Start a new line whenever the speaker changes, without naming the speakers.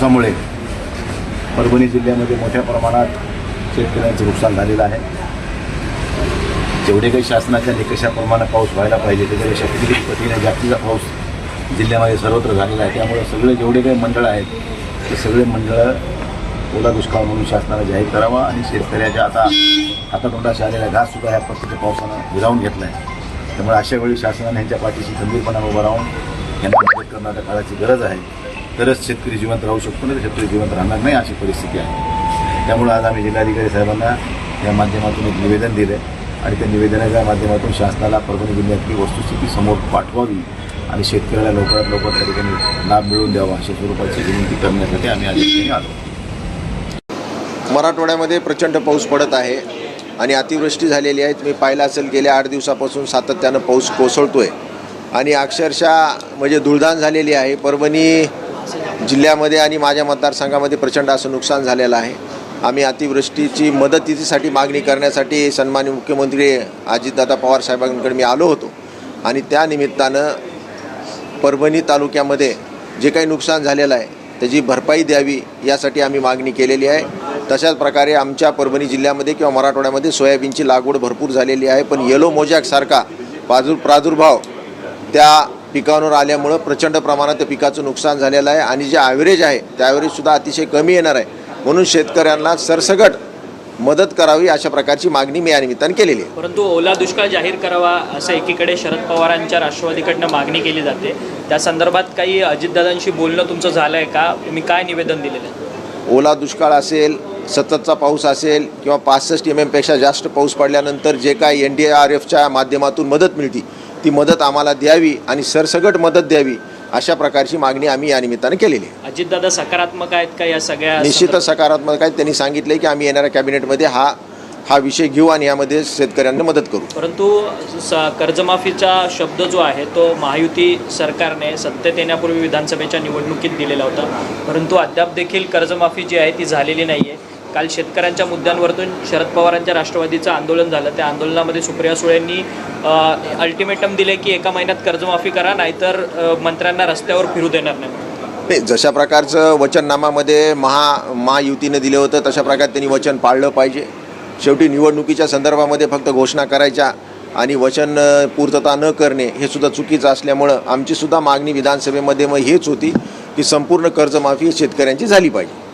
पावसामुळे परभणी जिल्ह्यामध्ये मोठ्या प्रमाणात शेतकऱ्यांचं नुकसान झालेलं आहे. जेवढे काही शासनाच्या निकषाप्रमाणे पाऊस व्हायला पाहिजे त्याच्यापेक्षा किती पटीने जास्तीचा पाऊस जिल्ह्यामध्ये सर्वत्र झालेला आहे. त्यामुळे सगळे जेवढे काही मंडळं आहेत ते सगळे मंडळं ओला दुष्काळ म्हणून शासनाला जाहीर करावा आणि शेतकऱ्याच्या आता हातातोंडाशी आलेला घाससुद्धा ह्या प्रत्येक पावसानं विरावून घेतला आहे त्यामुळे अशा वेळी शासनाने ह्यांच्या पाठीशी खंबीरपणाने उभं राहून यांना मदत करण्याच्या काळाची गरज आहे. तरच शेतकरी जिवंत राहू शकतो नाही तर शेतकरी जिवंत राहणार नाही अशी परिस्थिती आहे. त्यामुळे आज आम्ही जिल्हाधिकारी साहेबांना या माध्यमातून एक निवेदन दिलं आहे आणि त्या निवेदनाच्या माध्यमातून शासनाला परभणी जिल्ह्यातली वस्तुस्थिती समोर पाठवावी आणि शेतकऱ्याला लवकरात लवकर त्या ठिकाणी लाभ मिळवून द्यावा अशा स्वरूपाची विनंती करण्यासाठी आम्ही आज आलो.
मराठवाड्यामध्ये प्रचंड पाऊस पडत आहे आणि अतिवृष्टी झालेली आहे. तुम्ही पाहिलं असेल गेल्या आठ दिवसापासून सातत्यानं पाऊस कोसळतो आहे आणि अक्षरशः म्हणजे धुळधाण झालेली आहे. परभणी जिल्ह्यामध्ये आणि माझ्या मतदारसंघामध्ये प्रचंड असं नुकसान झालेलं आहे. आम्ही अतिवृष्टीची मदतीसाठी मागणी करण्यासाठी सन्मान्य मुख्यमंत्री अजितदादा पवार साहेबांकडे मी आलो होतो. आणि त्या निमित्तानं परभणी तालुक्यामध्ये जे काही नुकसान झालेलं आहे त्याची भरपाई द्यावी यासाठी आम्ही मागणी केलेली आहे. तशाच प्रकारे आमच्या परभणी जिल्ह्यामध्ये किंवा मराठवाड्यामध्ये सोयाबीनची लागवड भरपूर झालेली आहे. पण येलो मोजॅकसारखा प्रादुर प्रादुर्भाव त्या पिकांवर आल्यामुळं प्रचंड प्रमाणात त्या पिकाचं नुकसान झालेलं आहे आणि जे ॲव्हरेज आहे त्या ॲव्हरेजसुद्धा अतिशय कमी येणार आहे. म्हणून शेतकऱ्यांना सरसगट मदत करावी अशा प्रकारची मागणी मी या निमित्ताने केलेली आहे.
परंतु ओला दुष्काळ जाहीर करावा असं एकीकडे शरद पवारांच्या राष्ट्रवादीकडनं मागणी केली जाते. त्या संदर्भात काही अजितदादांशी बोलणं तुमचं झालं आहे का? तुम्ही काय निवेदन दिलेलं आहे?
ओला दुष्काळ असेल सततचा पाऊस असेल किंवा पासष्ट एम एमपेक्षा जास्त पाऊस पडल्यानंतर जे काय एन डी आर एफच्या माध्यमातून मदत मिळते ती मदत आम्हाला द्यावी आणि सरसगट मदत द्यावी अशा प्रकारची मागणी आम्ही या निमित्तानं केलेली आहे.
अजितदादा सकारात्मक आहेत का या सगळ्या
निश्चितच सकारात्मक आहे त्यांनी सांगितलं की आम्ही येणाऱ्या कॅबिनेटमध्ये हा हा विषय घेऊ आणि यामध्ये शेतकऱ्यांना मदत करू.
परंतु स कर्जमाफीचा शब्द जो आहे तो महायुती सरकारने सत्तेत येण्यापूर्वी विधानसभेच्या निवडणुकीत दिलेला होता. परंतु अद्याप देखील कर्जमाफी जी आहे ती झालेली नाही आहे काल शेतकऱ्यांच्या मुद्द्यांवरतून शरद पवारांच्या राष्ट्रवादीचं आंदोलन झालं. त्या आंदोलनामध्ये सुप्रिया सुळेंनी अल्टिमेटम दिले की एका महिन्यात कर्जमाफी करा नाहीतर मंत्र्यांना रस्त्यावर फिरू देणार नाही.
नाही जशा प्रकारचं वचननामामध्ये महा महायुतीने दिलं होतं तशा प्रकारे त्यांनी वचन पाळलं पाहिजे. शेवटी निवडणुकीच्या संदर्भामध्ये फक्त घोषणा करायच्या आणि वचन पूर्तता न करणे हे सुद्धा चुकीचं असल्यामुळं आमचीसुद्धा मागणी विधानसभेमध्ये मग हेच होती की संपूर्ण कर्जमाफी शेतकऱ्यांची झाली पाहिजे.